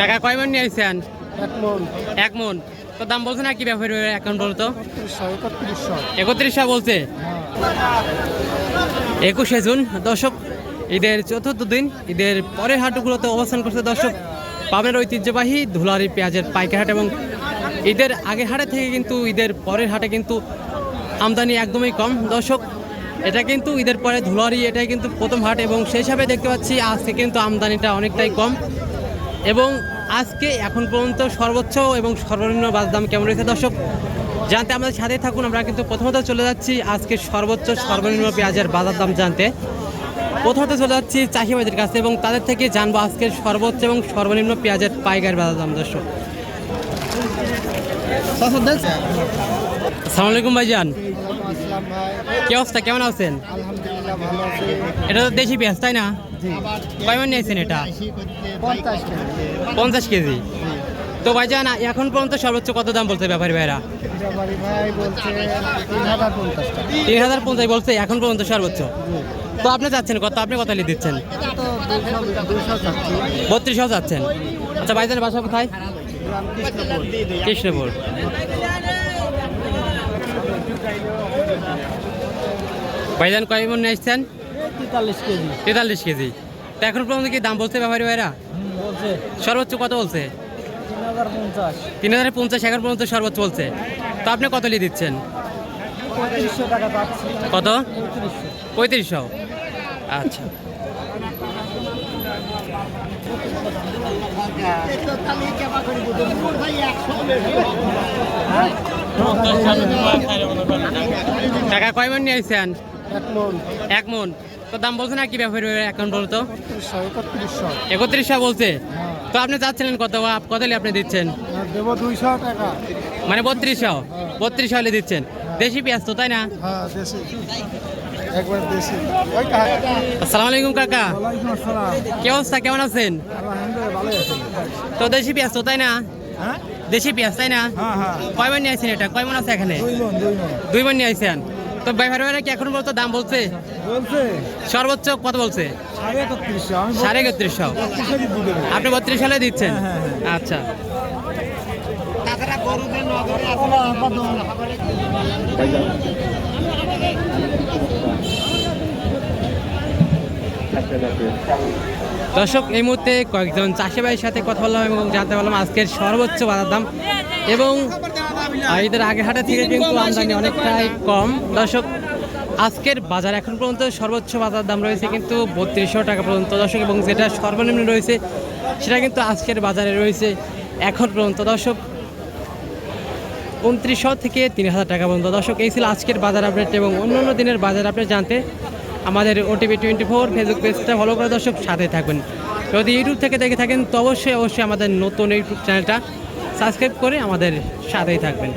টাকা কয় মন নিয়ে আসছেন এক মন। এক মন। তো দাম বলছে না কি ব্যাপার এখন বলতো? একত্রিশশো বলছে? একুশে জুন। দর্শক ঈদের চতুর্থ দিন ঈদের পরের হাটগুলোতে অবস্থান করছে দর্শক। পাবনার ঐতিহ্যবাহী ধুলারি পেঁয়াজের পাইকার হাট এবং ঈদের আগের হাটে থেকে কিন্তু ঈদের পরের হাটে কিন্তু আমদানি একদমই কম। দর্শক এটা কিন্তু ঈদের পরে ধুলারি এটাই কিন্তু প্রথম হাট এবং সেই হিসাবে দেখতে পাচ্ছি আজকে কিন্তু আমদানিটা অনেকটাই কম। এবং আজকে এখন পর্যন্ত সর্বোচ্চ এবং সর্বনিম্ন বাজার দাম কেমন রয়েছে দর্শক? জানতে আমাদের সাথে থাকুন আমরা কিন্তু প্রথমত চলে যাচ্ছি আজকে সর্বোচ্চ সর্বনিম্ন পেঁয়াজের বাজার দাম জানতে। প্রথমত চলে যাচ্ছি চাষিবাদের কাছে এবং তাদের থেকে জানব আজকের সর্বোচ্চ এবং সর্বনিম্ন পেঁয়াজের পাইকারি বাজার দাম দর্শক আসসালামু আলাইকুম ভাইজান। ভাই। কি অবস্থা? কেমন আছেন? আলহামদুলিল্লাহ ভালো আছি। এটা তো দেশি পেঁয়াজ তাই না? জি। কয় মন নিয়েছেন এটা? পঞ্চাশ কেজি। তো ভাইজান এখন পর্যন্ত সর্বোচ্চ কত দাম বলছে ব্যাপারী ভাইরা জামারি ভাই বলছে তিন হাজার পঞ্চাশ বলছে এখন পর্যন্ত সর্বোচ্চ? তো আপনি চাচ্ছেন কত? আপনি কত লিখ দিচ্ছেন? দুশো চাচ্ছেন আচ্ছা ভাইজানের বাসা কোথায়? কৃষ্ণপুর কৃষ্ণপুর। ভাইজান কয় মন নিয়ে আসছেন? তেতাল্লিশ কেজি। তেতাল্লিশ কেজি। তো এখন পর্যন্ত কি দাম বলছে ব্যাপারী ভাইরা? সর্বোচ্চ কত বলছে? তিন হাজার পঞ্চাশ। এখন পর্যন্ত সর্বোচ্চ বলছে। তো আপনি কত লিখ দিচ্ছেন? কত? পঁয়ত্রিশশো। আচ্ছা। টাকা কয় মন নিয়ে আসছেন এক মন। তো দাম বলছে না কি ব্যাপারে এখন বলতো একত্রিশশো বলছে। তো আপনি চাচ্ছিলেন কত কত আপনি দিচ্ছেন? মানে বত্রিশশো। বত্রিশশো হলে দিচ্ছেন। দেশি পেঁয়াজ তো, তাই না? হ্যাঁ একবার দেশি আসসালামু আলাইকুম কাকা। কি অবস্থা? কেমন আছেন? আলহামদুলিল্লাহ ভালো আছি। তো দেশি পেঁয়াজ তো তাই না? হ্যাঁ? দেশি পেঁয়াজ তাই না? হ্যাঁ হ্যাঁ। কয় মন নিয়ে আসছেন এটা? আছে এখানে? দুই মন দুই মন দুই মন নিয়ে আসছেন তো কি এখন বলতো দাম বলছে? বলছে। সর্বোচ্চ কত বলছে? সাড়ে একত্রিশশো। আপনি বত্রিশ সালে দিচ্ছেন? আচ্ছা। দর্শক, এই মুহূর্তে কয়েকজন চাষি ভাইয়ের সাথে কথা বললাম এবং জানতে পারলাম আজকের সর্বোচ্চ বাজার দাম এবং ঈদের আগে হাটে থেকে কিন্তু আমদানি অনেকটাই কম। দর্শক, আজকের বাজার এখন পর্যন্ত সর্বোচ্চ বাজার দাম রয়েছে কিন্তু বত্রিশশো টাকা পর্যন্ত। দর্শক, এবং যেটা সর্বনিম্ন রয়েছে, সেটা কিন্তু আজকের বাজারে রয়েছে এখন পর্যন্ত। দর্শক, উনত্রিশশো থেকে তিন হাজার টাকা পর্যন্ত। দর্শক, এই ছিল আজকের বাজার আপডেট এবং অন্য অন্য দিনের বাজার আপডেট জানতে আমাদের ওটিভি টোয়েন্টি ফোর ফেসবুক পেজটা ফলো করে দর্শক সাথে থাকবেন যদি ইউটিউব থেকে দেখে থাকেন, তো অবশ্যই অবশ্যই আমাদের নতুন ইউটিউব চ্যানেলটা সাবস্ক্রাইব করে আমাদের সাথেই থাকবেন।